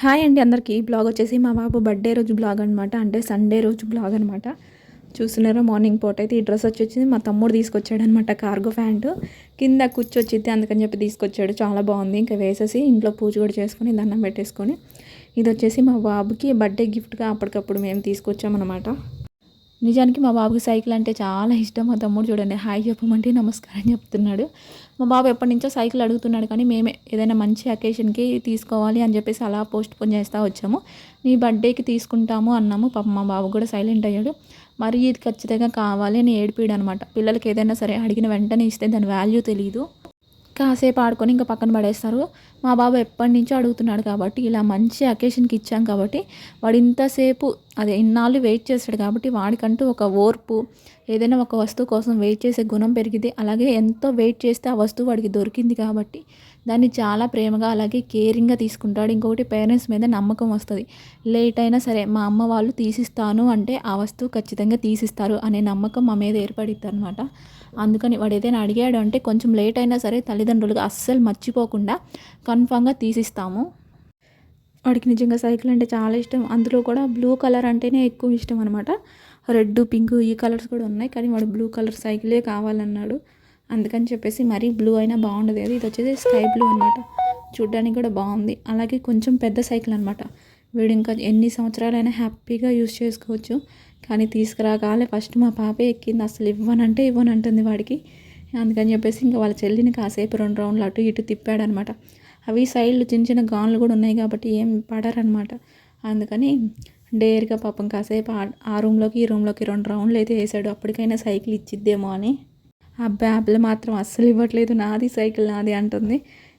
Hi అండి అందరికీ. ఈ బ్లాగ్ వచ్చేసి మా బాబు బర్త్డే రోజు బ్లాగ్ అనమాట అంటే సండే రోజు బ్లాగ్ అనమాట చూస్తున్నారా? మార్నింగ్ పూట అయితే ఈ డ్రెస్ వచ్చి వచ్చింది మా తమ్ముడు తీసుకొచ్చాడు అనమాట కార్గో ప్యాంటు. కింద కూర్చొచ్చింది అందుకని చెప్పి తీసుకొచ్చాడు. చాలా బాగుంది. ఇంకా వేసేసి ఇంట్లో పూజ కూడా చేసుకొని దండం పెట్టేసుకొని. ఇది వచ్చేసి మా బాబుకి బర్త్డే గిఫ్ట్గా అప్పటికప్పుడు మేము తీసుకొచ్చామన్నమాట. నిజానికి మా బాబుకి సైకిల్ అంటే చాలా ఇష్టం. మా తమ్ముడు చూడండి హాయ్ చెప్పమంటే నమస్కారం చెప్తున్నాడు. మా బాబు ఎప్పటి నుంచో సైకిల్ అడుగుతున్నాడు కానీ మేమే ఏదైనా మంచి అకేషన్కి తీసుకోవాలి అని చెప్పేసి అలా పోస్ట్ పోన్ చేస్తూ వచ్చాము. నీ బర్త్డేకి తీసుకుంటాము అన్నాము. పాప మా బాబు కూడా సైలెంట్ అయ్యాడు. మరి ఇది ఖచ్చితంగా కావాలి అని ఏడిపిడు అనమాట పిల్లలకి ఏదైనా సరే అడిగిన వెంటనే ఇస్తే దాని వాల్యూ తెలియదు కాసేపు ఆడుకొని ఇంకా పక్కన పడేస్తారు. మా బాబు ఎప్పటి నుంచో అడుగుతున్నాడు కాబట్టి ఇలా మంచి అకేషన్కి ఇచ్చాం కాబట్టి వాడు ఇంతసేపు అదే ఇన్నాళ్ళు వెయిట్ చేస్తాడు కాబట్టి వాడికంటూ ఒక ఓర్పు ఏదైనా ఒక వస్తువు కోసం వెయిట్ చేసే గుణం పెరిగింది అలాగే ఎంతో వెయిట్ చేస్తే ఆ వస్తువు వాడికి దొరికింది కాబట్టి దాన్ని చాలా ప్రేమగా అలాగే కేరింగ్గా తీసుకుంటాడు. ఇంకొకటి పేరెంట్స్ మీద నమ్మకం వస్తుంది. లేట్ అయినా సరే మా అమ్మ వాళ్ళు తీసిస్తాను అంటే ఆ వస్తువు ఖచ్చితంగా తీసిస్తారు అనే నమ్మకం మా మీద ఏర్పడిద్ది అనమాట అందుకని వాడు ఏదైనా అడిగాడు అంటే కొంచెం లేట్ అయినా సరే తల్లిదండ్రులకు అస్సలు మర్చిపోకుండా కన్ఫామ్గా తీసిస్తాము. వాడికి నిజంగా సైకిల్ అంటే చాలా ఇష్టం. అందులో కూడా బ్లూ కలర్ అంటేనే ఎక్కువ ఇష్టం అనమాట రెడ్ పింక్ ఈ కలర్స్ కూడా ఉన్నాయి. కానీ వాడు బ్లూ కలర్ సైకిలే కావాలన్నాడు. అందుకని చెప్పేసి మరీ బ్లూ అయినా బాగుండదు ఇది వచ్చేసి స్కై బ్లూ అనమాట చూడ్డానికి కూడా బాగుంది. అలాగే కొంచెం పెద్ద సైకిల్ అనమాట వీడు ఇంకా ఎన్ని సంవత్సరాలైనా హ్యాపీగా యూస్ చేసుకోవచ్చు. కానీ తీసుకురాగాలే ఫస్ట్ మా పాపే ఎక్కింది. అసలు ఇవ్వనంటే ఇవ్వనంటుంది వాడికి. అందుకని చెప్పేసి ఇంకా వాళ్ళ చెల్లిని కాసేపు రెండు రౌండ్లు అటు ఇటు తిప్పాడనమాట. అవి సైడ్లు చిన్న చిన్న గాన్లు కూడా ఉన్నాయి కాబట్టి ఏం పడరనమాట. అందుకని డేర్గా పాపం కాసేపు ఆ రూమ్లోకి ఈ రూమ్లోకి రెండు రౌండ్లు అయితే వేసాడు. అప్పటికైనా సైకిల్ ఇచ్చిద్దేమో అని. ఆ బ్యాబ్లు మాత్రం అస్సలు ఇవ్వట్లేదు. నాది సైకిల్ నాది అంటుంది.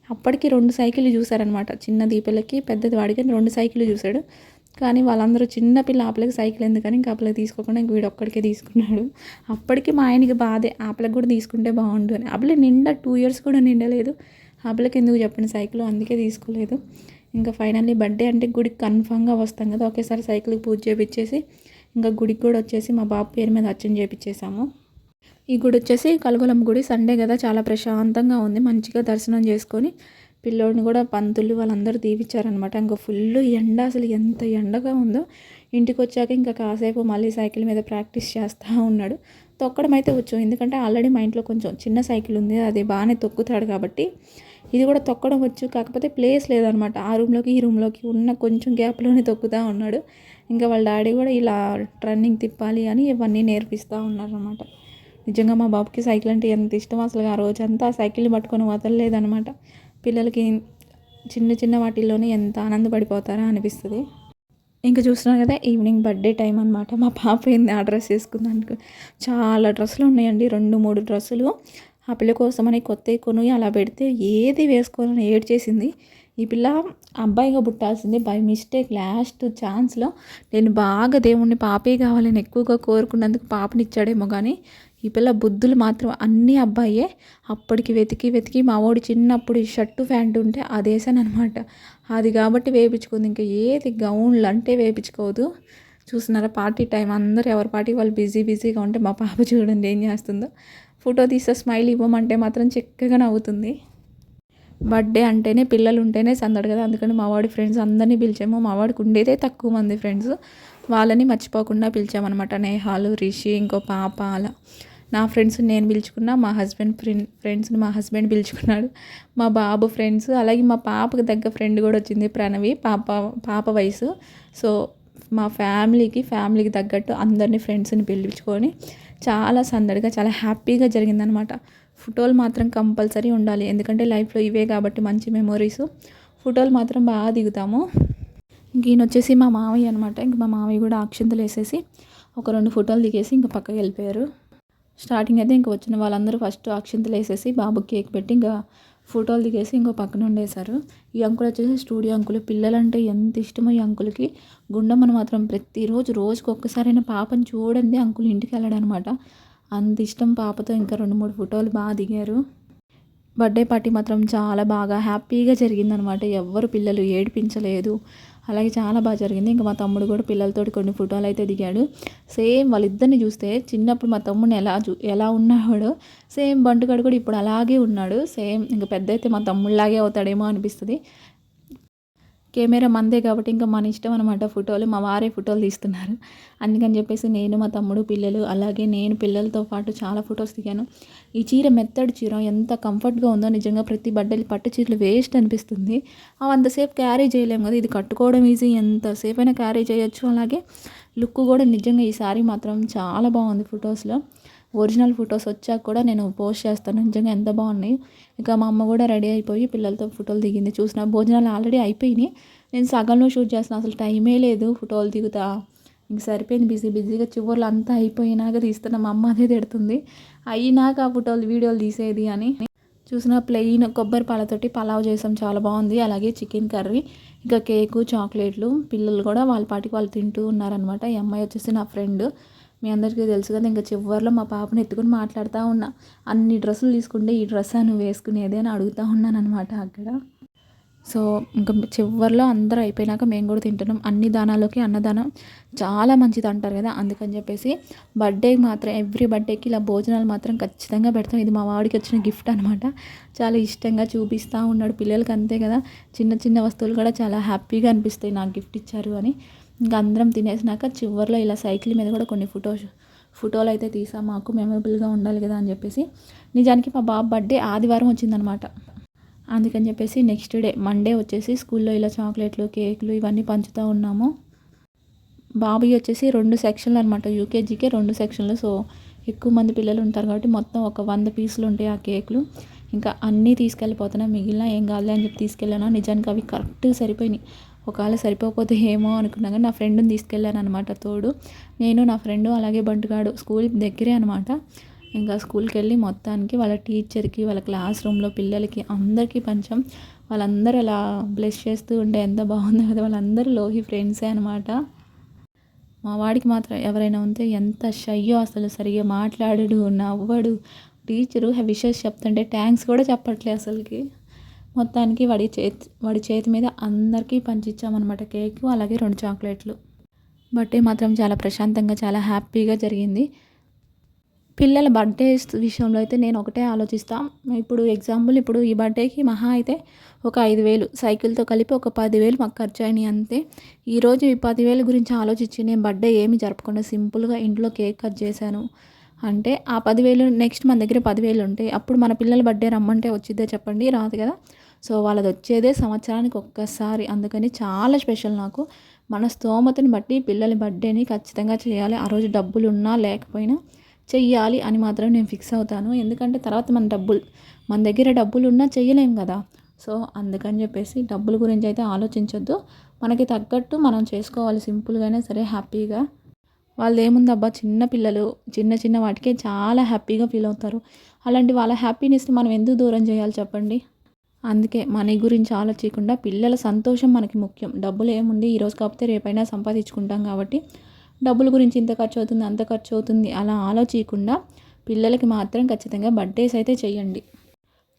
అప్పటికి రెండు సైకిళ్ళు చూశారనమాట. చిన్న దీపలకి పెద్దది వాడికి రెండు సైకిళ్ళు చూశాడు. కానీ వాళ్ళందరూ చిన్న పిల్ల ఆపలకి సైకిల్ ఎందుకని ఇంకా ఆపలకి తీసుకోకుండా ఇంక వీడు ఒక్కడికే తీసుకున్నాడు. అప్పటికి మా ఆయనకి బాధే ఆపలకి కూడా తీసుకుంటే బాగుండు అని. ఆపల నిండా టూ ఇయర్స్ కూడా నిండలేదు. ఆపలకి ఎందుకు చెప్పండి సైకిల్ అందుకే తీసుకోలేదు. ఇంకా ఫైనల్లీ బర్త్డే అంటే గుడికి కన్ఫామ్గా వస్తాం కదా ఒకేసారి సైకిల్కి పూజ చేపించేసి ఇంకా గుడికి కూడా వచ్చేసి మా బాబు పేరు మీద అర్చన చేపించేసాము ఈ గుడి వచ్చేసి కలగొలం గుడి. సండే కదా చాలా ప్రశాంతంగా ఉంది. మంచిగా దర్శనం చేసుకొని పిల్లోడిని కూడా పంతులు వాళ్ళందరూ దీవిచ్చారనమాట ఇంకా ఫుల్ ఎండ అసలు ఎంత ఎండగా ఉందో. ఇంటికి వచ్చాక ఇంకా కాసేపు మళ్ళీ సైకిల్ మీద ప్రాక్టీస్ చేస్తూ ఉన్నాడు. తొక్కడం అయితే వచ్చు. ఎందుకంటే ఆల్రెడీ మా ఇంట్లో కొంచెం చిన్న సైకిల్ ఉంది. అది బాగానే తొక్కుతాడు కాబట్టి ఇది కూడా తొక్కడం వచ్చు. కాకపోతే ప్లేస్ లేదనమాట ఆ రూమ్లోకి ఈ రూమ్లోకి ఉన్న కొంచెం గ్యాప్లోనే తొక్కుతూ ఉన్నాడు. ఇంకా వాళ్ళ డాడీ కూడా ఇలా రన్నింగ్ తిప్పాలి అని ఇవన్నీ నేర్పిస్తూ ఉన్నారనమాట నిజంగా మా బాబుకి సైకిల్ అంటే ఎంత ఇష్టం అసలు ఆ రోజంతా సైకిల్ని పట్టుకొని వదలలేదనమాట పిల్లలకి చిన్న చిన్న వాటిల్లోనే ఎంత ఆనందపడిపోతారా అనిపిస్తుంది. ఇంకా చూస్తున్నాను కదా ఈవినింగ్ బర్త్డే టైం అనమాట మా పాప ఏంది ఆ డ్రెస్ వేసుకుందానికి? చాలా డ్రెస్సులు ఉన్నాయండి రెండు మూడు డ్రెస్సులు. ఆ పిల్ల కోసమని కొత్త కొను అలా పెడితే ఏది వేసుకోవాలని ఏడ్ చేసింది ఈ పిల్ల అబ్బాయిగా పుట్టాల్సింది బై మిస్టేక్ లాస్ట్ ఛాన్స్లో. నేను బాగా దేవుణ్ణి పాపే కావాలని ఎక్కువగా కోరుకున్నందుకు పాపనిచ్చాడేమో కానీ ఈ పిల్ల బుద్ధులు మాత్రం అన్నీ అబ్బాయే. అప్పటికి వెతికి వెతికి మా వాడు చిన్నప్పుడు షర్టు ప్యాంటు ఉంటే అది అనమాట అది కాబట్టి వేయించుకుంది ఇంకా ఏది గౌన్లు అంటే వేయించుకోదు చూస్తున్నారా పార్టీ టైం. అందరూ ఎవరి పార్టీ వాళ్ళు బిజీ బిజీగా ఉంటే మా పాప చూడండి ఏం చేస్తుందో. ఫోటో తీస్తే స్మైల్ ఇవ్వమంటే మాత్రం చక్కగా నవ్వుతుంది. బర్త్డే అంటేనే పిల్లలు ఉంటేనే సందడు కదా. అందుకని మా వాడి ఫ్రెండ్స్ అందరినీ పిలిచాము. మా వాడికి ఉండేదే తక్కువ మంది ఫ్రెండ్స్. వాళ్ళని మర్చిపోకుండా పిలిచామన్నమాట. నేహాలు రిషి ఇంకో పాప అలా. నా ఫ్రెండ్స్ నేను పిలుచుకున్నా మా హస్బెండ్ ఫ్రెండ్ ఫ్రెండ్స్ని మా హస్బెండ్ పిలుచుకున్నాడు. మా బాబు ఫ్రెండ్స్ అలాగే మా పాపకు దగ్గర ఫ్రెండ్ కూడా వచ్చింది ప్రణవి పాప పాప వయసు. సో మా ఫ్యామిలీకి ఫ్యామిలీకి తగ్గట్టు అందరినీ ఫ్రెండ్స్ని పిలుచుకొని చాలా సందడిగా చాలా హ్యాపీగా జరిగిందనమాట ఫోటోలు మాత్రం కంపల్సరీ ఉండాలి. ఎందుకంటే లైఫ్లో ఇవే కాబట్టి మంచి మెమొరీస్. ఫోటోలు మాత్రం బాగా దిగుతాము. ఈయన వచ్చేసి మా మావయ్య అనమాట ఇంక మా మావయ్య కూడా అక్షింతలు వేసేసి ఒక రెండు ఫోటోలు దిగేసి ఇంకా పక్కకి వెళ్ళిపోయారు. స్టార్టింగ్ అయితే ఇంకా వచ్చిన వాళ్ళందరూ ఫస్ట్ అక్షింతలు వేసేసి బాబు కేక్ పెట్టి ఇంకా ఫోటోలు దిగేసి ఇంకో పక్కన ఉండేశారు. ఈ అంకుల్ వచ్చేసి స్టూడియో అంకుల్. పిల్లలంటే ఎంత ఇష్టమో ఈ అంకుల్కి. గుండమ్మను మాత్రం ప్రతిరోజు రోజుకి ఒక్కసారైనా పాపని చూడండి అంకుల్ ఇంటికి వెళ్ళాడనమాట అంత ఇష్టం పాపతో ఇంకా రెండు మూడు ఫోటోలు బాగా దిగారు. బర్త్డే పార్టీ మాత్రం చాలా బాగా హ్యాపీగా జరిగిందనమాట ఎవ్వరు పిల్లలు ఏడిపించలేదు. అలాగే చాలా బాగా జరిగింది. ఇంకా మా తమ్ముడు కూడా పిల్లలతో కొన్ని ఫోటోలు అయితే దిగాడు. సేమ్ వాళ్ళిద్దరిని చూస్తే చిన్నప్పుడు మా తమ్ముడిని ఎలా చూ ఎలా ఉన్నాడో సేమ్ బంటుగాడు కూడా ఇప్పుడు అలాగే ఉన్నాడు. సేమ్ ఇంకా పెద్ద అయితే మా తమ్ముళ్ళలాగే అవుతాడేమో అనిపిస్తుంది. కెమెరా మందే కాబట్టి ఇంకా మన ఇష్టం అనమాట ఫోటోలు. మా వారే ఫోటోలు తీస్తున్నారు. అందుకని చెప్పేసి నేను మా తమ్ముడు పిల్లలు అలాగే నేను పిల్లలతో పాటు చాలా ఫొటోస్ దిగాను. ఈ చీర మెత్తడి చీర ఎంత కంఫర్ట్గా ఉందో నిజంగా ప్రతి బట్టలు పట్టు చీరలు వేస్ట్ అనిపిస్తుంది. అవి అంతసేపు క్యారీ చేయలేము కదా. ఇది కట్టుకోవడం ఈజీ ఎంతసేపు అయినా క్యారీ చేయొచ్చు. అలాగే లుక్ కూడా నిజంగా ఈ సారీ మాత్రం చాలా బాగుంది ఫొటోస్లో. ఒరిజినల్ ఫొటోస్ వచ్చాక కూడా నేను పోస్ట్ చేస్తాను. నిజంగా ఎంత బాగున్నాయి. ఇంకా మా అమ్మ కూడా రెడీ అయిపోయి పిల్లలతో ఫోటోలు దిగింది. చూసిన భోజనాలు ఆల్రెడీ అయిపోయినాయి. నేను సగంలో షూట్ చేస్తున్నాను అసలు టైమే లేదు ఫోటోలు దిగుతా. ఇంక సరిపోయింది. బిజీ బిజీగా చివర్లు అంతా అయిపోయినాక తీస్తున్నా మా అమ్మ అదే తిడుతుంది. అయినాక ఆ ఫోటోలు వీడియోలు తీసేది అని. చూసిన ప్లెయిన్ కొబ్బరి పాలతోటి పలావ్ చేసాం. చాలా బాగుంది. అలాగే చికెన్ కర్రీ ఇంకా కేకు చాక్లెట్లు. పిల్లలు కూడా వాళ్ళ పాటికి వాళ్ళు తింటూ ఉన్నారనమాట ఈ అమ్మాయి వచ్చేసి నా ఫ్రెండ్. మీ అందరికీ తెలుసు కదా ఇంకా చివరిలో మా పాపను ఎత్తుకుని మాట్లాడుతూ ఉన్నా. అన్ని డ్రెస్సులు తీసుకుంటే ఈ డ్రెస్ నువ్వు వేసుకునేది అని అడుగుతూ ఉన్నానమాట అక్కడ. సో ఇంకా చివరిలో అందరూ అయిపోయినాక మేము కూడా తింటున్నాం. అన్ని దానాలకి అన్నదానం చాలా మంచిది అంటారు కదా అందుకని చెప్పేసి బర్త్డేకి మాత్రం ఎవ్రీ బర్త్డేకి ఇలా భోజనాలు మాత్రం ఖచ్చితంగా పెడతాం. ఇది మా వాడికి వచ్చిన గిఫ్ట్ అనమాట చాలా ఇష్టంగా చూపిస్తూ ఉన్నాడు. పిల్లలకి అంతే కదా చిన్న చిన్న వస్తువులు కూడా చాలా హ్యాపీగా అనిపిస్తాయి నాకు గిఫ్ట్ ఇచ్చారు అని. ఇంకా అందరం తినేసినాక చివరిలో ఇలా సైకిల్ మీద కూడా కొన్ని ఫొటోస్ ఫోటోలు అయితే తీసాం. మాకు మెమొరబుల్గా ఉండాలి కదా అని చెప్పేసి. నిజానికి మా బాబు బర్త్డే ఆదివారం వచ్చిందనమాట. అందుకని చెప్పేసి నెక్స్ట్ డే మండే వచ్చేసి స్కూల్లో ఇలా చాక్లెట్లు కేకులు ఇవన్నీ పంచుతూ ఉన్నాము. బాబుయ్ వచ్చేసి రెండు సెక్షన్లు అనమాట. యూకేజీకే రెండు సెక్షన్లు. సో ఎక్కువ మంది పిల్లలు ఉంటారు కాబట్టి మొత్తం ఒక వంద పీసులు ఉంటాయి ఆ కేకులు. ఇంకా అన్నీ తీసుకెళ్ళిపోతున్నా. మిగిలిన ఏం కాదులే అని చెప్పి తీసుకెళ్ళాను. నిజానికి అవి కరెక్ట్గా సరిపోయినాయి. ఒకవేళ సరిపోకపోతే ఏమో అనుకున్నా కానీ నా ఫ్రెండ్ని తీసుకెళ్ళాను అనమాట తోడు. నేను నా ఫ్రెండ్ అలాగే బంటుగాడు స్కూల్ దగ్గరే అనమాట ఇంకా స్కూల్కి వెళ్ళి మొత్తానికి వాళ్ళ టీచర్కి వాళ్ళ క్లాస్ రూమ్లో పిల్లలకి అందరికీ పంచం. వాళ్ళందరూ అలా బ్లెస్ చేస్తూ ఉంటే ఎంత బాగుందో కదా వాళ్ళందరూ లోహి ఫ్రెండ్సే అనమాట మా వాడికి మాత్రం ఎవరైనా ఉంటే ఎంత షయ్యో అసలు సరిగ్గా మాట్లాడడు నవ్వడు. టీచరు విషెస్ చెప్తుంటే థ్యాంక్స్ కూడా చెప్పట్లే అసలుకి. మొత్తానికి వాడి చేతి వాడి చేతి మీద అందరికీ పంచిచ్చామన్నమాట కేక్ అలాగే రెండు చాక్లెట్లు. బర్త్డే మాత్రం చాలా ప్రశాంతంగా చాలా హ్యాపీగా జరిగింది. పిల్లల బర్త్డేస్ విషయంలో అయితే నేను ఒకటే ఆలోచిస్తాం. ఇప్పుడు ఎగ్జాంపుల్ ఇప్పుడు ఈ బర్త్డేకి మహా అయితే ఒక ఐదు వేలు సైకిల్తో కలిపి ఒక పదివేలు మాకు ఖర్చు అయినాయి అంతే ఈరోజు ఈ పదివేల గురించి ఆలోచించి నేను బర్త్డే ఏమి జరపకుండా సింపుల్గా ఇంట్లో కేక్ కట్ చేశాను. అంటే ఆ పదివేలు నెక్స్ట్ మన దగ్గర పదివేలు ఉంటాయి అప్పుడు మన పిల్లల బర్త్డే రమ్మంటే వచ్చిద్దే చెప్పండి రాదు కదా? సో వాళ్ళది వచ్చేదే సంవత్సరానికి ఒక్కసారి. అందుకని చాలా స్పెషల్ నాకు. మన స్తోమతని బట్టి పిల్లల బర్త్డేని ఖచ్చితంగా చేయాలి. ఆ రోజు డబ్బులు ఉన్నా లేకపోయినా చెయ్యాలి అని మాత్రం నేను ఫిక్స్ అవుతాను. ఎందుకంటే తర్వాత మన డబ్బులు మన దగ్గర డబ్బులు ఉన్నా చెయ్యలేం కదా? సో అందుకని చెప్పేసి డబ్బుల గురించి అయితే ఆలోచించొద్దు. మనకి తగ్గట్టు మనం చేసుకోవాలి. సింపుల్గానే సరే హ్యాపీగా వాళ్ళు ఏముందబ్బా చిన్న పిల్లలు చిన్న చిన్న వాటికే చాలా హ్యాపీగా ఫీల్ అవుతారు. అలాంటి వాళ్ళ హ్యాపీనెస్ని మనం ఎందుకు దూరం చేయాలి చెప్పండి? అందుకే మనీ గురించి ఆలోచించకుండా పిల్లల సంతోషం మనకి ముఖ్యం. డబ్బులు ఏముంది ఈరోజు కాకపోతే రేపైనా సంపాదించుకుంటాం కాబట్టి డబ్బుల గురించి ఇంత ఖర్చు అవుతుంది అంత ఖర్చు అవుతుంది అలా ఆలోచించకుండా పిల్లలకి మాత్రం ఖచ్చితంగా బర్త్డేస్ అయితే చేయండి.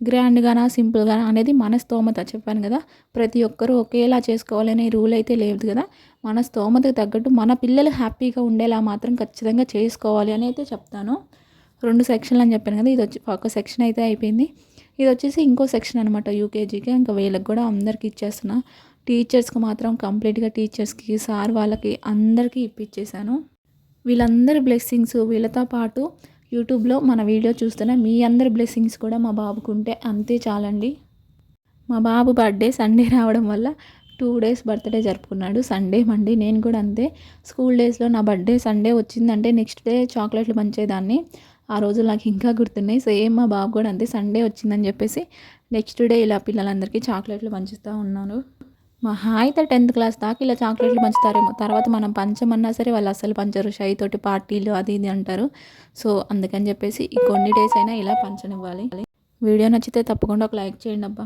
గ్రాండ్గానా సింపుల్గానా అనేది మన స్తోమత. చెప్పాను కదా ప్రతి ఒక్కరూ ఒకేలా చేసుకోవాలనే రూల్ అయితే లేదు కదా. మన స్తోమతకు తగ్గట్టు మన పిల్లలు హ్యాపీగా ఉండేలా మాత్రం ఖచ్చితంగా చేసుకోవాలి అని అయితే చెప్తాను. రెండు సెక్షన్లు అని చెప్పాను కదా ఇది వచ్చి ఒక సెక్షన్ అయితే అయిపోయింది. ఇది వచ్చేసి ఇంకో సెక్షన్ అనమాట యూకేజీకి. ఇంకా వీళ్ళకి కూడా అందరికి ఇచ్చేస్తున్నా. టీచర్స్కి మాత్రం కంప్లీట్గా టీచర్స్కి సార్ వాళ్ళకి అందరికీ ఇప్పించేశాను వీళ్ళందరి బ్లెస్సింగ్స్ వీళ్ళతో పాటు యూట్యూబ్లో మన వీడియో చూస్తున్న మీ అందరి బ్లెస్సింగ్స్ కూడా మా బాబుకుంటే అంతే చాలండి. మా బాబు బర్త్డే సండే రావడం వల్ల టూ డేస్ బర్త్డే జరుపుకున్నాడు. సండే మండే నేను కూడా అంతే. స్కూల్ డేస్లో నా బర్త్డే సండే వచ్చిందంటే నెక్స్ట్ డే చాక్లెట్లు పంచేదాన్ని. ఆ రోజు నాకు ఇంకా గుర్తున్నాయి. సేమ్ మా బాబు కూడా అంతే. సండే వచ్చిందని చెప్పేసి నెక్స్ట్ డే ఇలా పిల్లలందరికీ చాక్లెట్లు పంచుతూ ఉన్నాను. మా అయితే టెన్త్ క్లాస్ దాకా ఇలా చాక్లెట్లు పంచుతారేమో. తర్వాత మనం పంచమన్నా సరే వాళ్ళు అసలు పంచరు. షై తోటి పార్టీలు అది ఇది అంటారు. సో అందుకని చెప్పేసి ఈ కొన్ని డేస్ అయినా ఇలా పంచనివ్వాలి. వీడియో నచ్చితే తప్పకుండా ఒక లైక్ చేయండి అబ్బా.